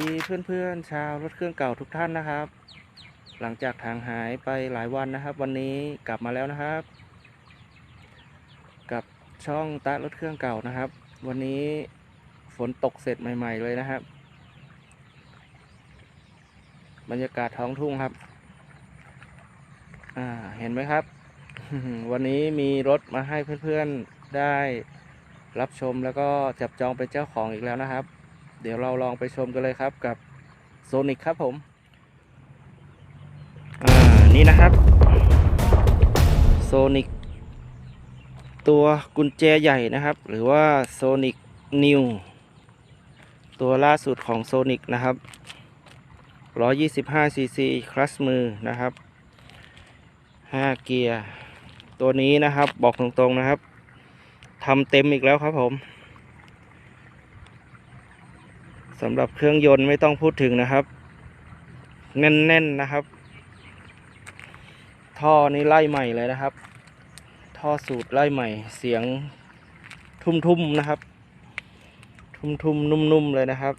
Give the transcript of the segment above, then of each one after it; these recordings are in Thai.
ดีเพื่อนๆชาวรถเครื่องเก่าทุกท่านนะครับ หลังจากทางหายไปหลายวันนะครับ วันนี้กลับมาแล้วนะครับ กับช่องตะรถเครื่องเก่านะครับ วันนี้ฝนตกเสร็จใหม่ ๆ เลยนะครับ บรรยากาศท้องทุ่งครับ อ่าเห็นไหมครับ วันนี้มีรถมาให้เพื่อนๆได้รับชมแล้วก็จับจองเป็นเจ้าของอีกแล้วนะครับ เดี๋ยวเราลองไปชมกันเลยครับกับโซนิกครับผม อ่า นี่นะครับโซนิกตัวกุญแจใหญ่นะครับ หรือว่าโซนิกนิวตัวล่าสุดของโซนิกนะครับ 125ซีซีคลัสมือนะครับ 5 เกียร์ ตัวนี้นะครับบอกตรงๆนะครับทำเต็มอีกแล้วครับผม สำหรับเครื่องยนต์ไม่ต้องพูดถึงนะครับ แน่นๆนะครับ ท่อนี้ไล่ใหม่เลยนะครับ ท่อสูตรไล่ใหม่ เสียงทุ่มๆนะครับ ทุ่มๆนุ่มๆเลยนะครับ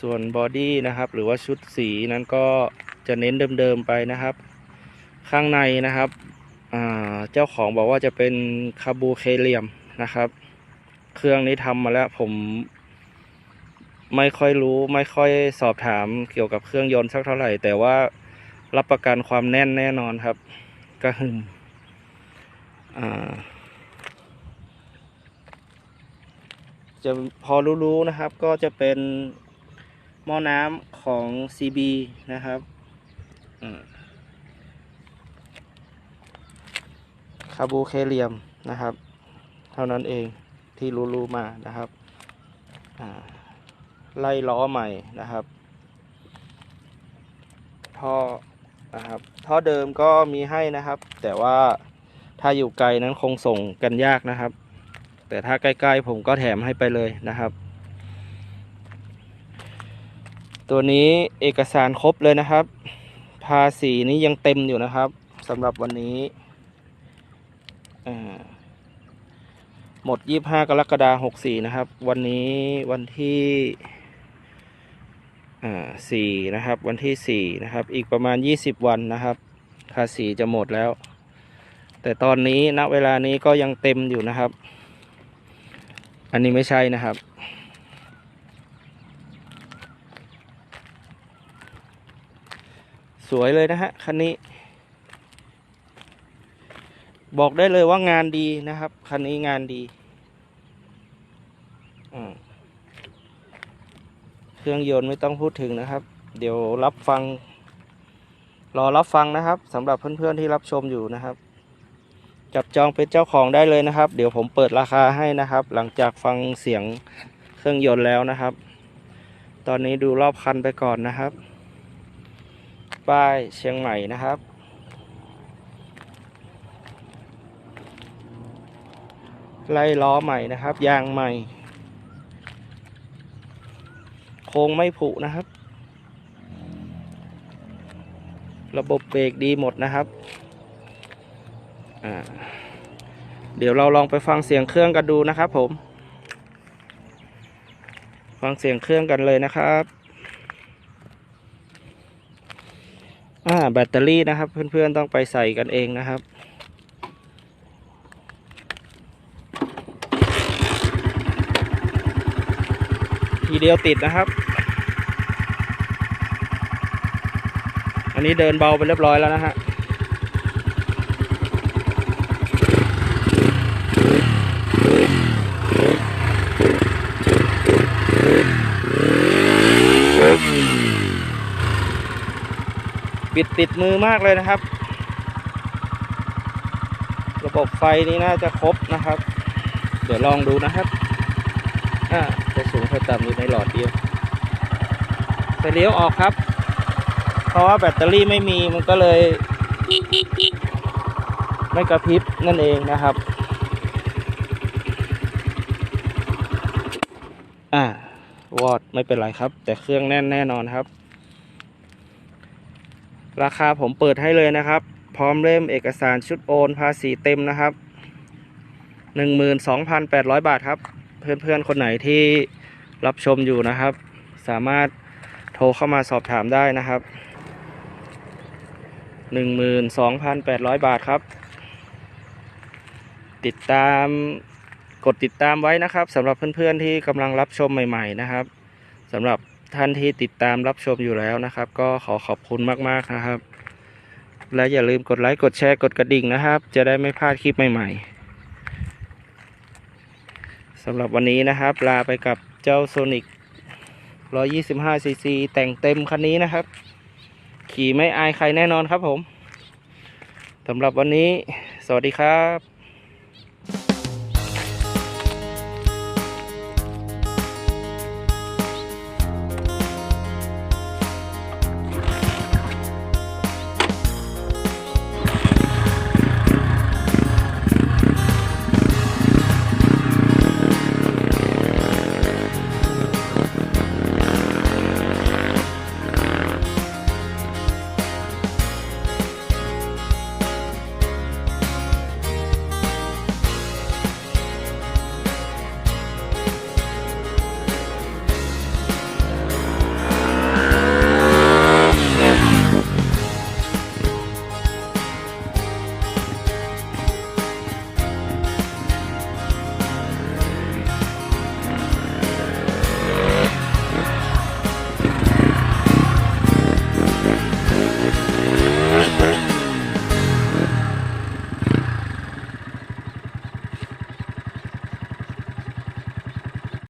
ส่วนบอดี้นะครับ หรือว่าชุดสีนั้นก็จะเน้นเดิมๆไปนะครับ ข้างในนะครับเจ้าของบอกว่าจะเป็นคาบูเคเลียมนะครับ เครื่องนี้ทำมาแล้วผม ไม่ค่อยรู้ไม่ค่อยสอบถามเกี่ยวกับเครื่องยนต์สักเท่าไหร่ แต่ว่ารับประกันความแน่นแน่นอนครับกระหึ่มจะพอรู้ๆนะครับ ก็จะเป็นหม้อน้ำของ CB นะครับคาบูเคเลียมนะครับ เท่านั้นเองที่รู้ๆมานะครับ อ่า ไล่ล้อใหม่นะครับท่อนะครับท่อเดิมก็มีให้นะครับ แต่ว่าถ้าอยู่ไกลนั้นคงส่งกันยากนะครับ แต่ถ้าใกล้ๆผมก็แถมให้ไปเลยนะครับ ตัวนี้เอกสารครบเลยนะครับ ภาษีนี้ยังเต็มอยู่นะครับสำหรับวันนี้หมด 25 กรกฎาคม64 นะครับ วันนี้วันที่ อ่า4นะครับ วันที่4นะครับ อีกประมาณ20วันนะครับภาษีจะหมดแล้ว แต่ตอนนี้ณเวลานี้ก็ยังเต็มอยู่นะครับ อันนี้ไม่ใช่นะครับสวยเลยนะฮะคันนี้ บอกได้เลยว่างานดีนะครับ คันนี้งานดีอืม เครื่องยนต์ไม่ต้องพูดถึงนะครับ เดี๋ยวรับฟัง รอรับฟังนะครับสำหรับเพื่อนๆที่รับชมอยู่นะครับ จับจองเป็นเจ้าของได้เลยนะครับ เดี๋ยวผมเปิดราคาให้นะครับ หลังจากฟังเสียงเครื่องยนต์แล้วนะครับ ตอนนี้ดูรอบคันไปก่อนนะครับ ป้ายเชียงใหม่นะครับไล่ล้อใหม่นะครับ ยางใหม่ โค้งไม่ผุนะครับ ระบบเบรกดีหมดนะครับ เดี๋ยวเราลองไปฟังเสียงเครื่องกันดูนะครับผม ฟังเสียงเครื่องกันเลยนะครับแบตเตอรี่นะครับ เพื่อนๆต้องไปใส่กันเองนะครับ ทีเดียวติดนะครับ อันนี้เดินเบาไปเรียบร้อยแล้วนะฮะปิดติดมือมากเลยนะครับ ระบบไฟนี้น่าจะครบนะครับ เดี๋ยวลองดูนะครับ สูงจะต่ำอยู่ในหลอดเดียวไฟเลี้ยวออกครับ เพราะว่าแบตเตอรี่ไม่มีมันก็เลย ไม่กระพริบนั่นเองนะครับ อ่าวอดไม่เป็นไรครับ แต่เครื่องแน่นแน่นอนครับราคาผมเปิดให้เลยนะครับ พร้อมเล่มเอกสารชุดโอนภาษีเต็มนะครับ 12,800 บาทครับ เพื่อนๆ คนไหนที่ รับชมอยู่นะครับ สามารถโทรเข้ามาสอบถามได้นะครับ 12,800 บาทครับ ติดตามกดติดตามไว้นะครับสำหรับเพื่อนๆที่กำลังรับชมใหม่ ๆ นะครับสำหรับท่านที่ติดตามรับชมอยู่แล้วนะครับ ก็ขอขอบคุณมากๆนะครับ และอย่าลืมกดไลค์กดแชร์กดกระดิ่งนะครับ จะได้ไม่พลาดคลิปใหม่ ๆสำหรับวันนี้นะครับ ลาไปกับ เจ้าโซนิก125ซีซีแต่งเต็มคันนี้นะครับ ขี่ไม่อายใครแน่นอนครับผมสำหรับวันนี้ สวัสดีครับ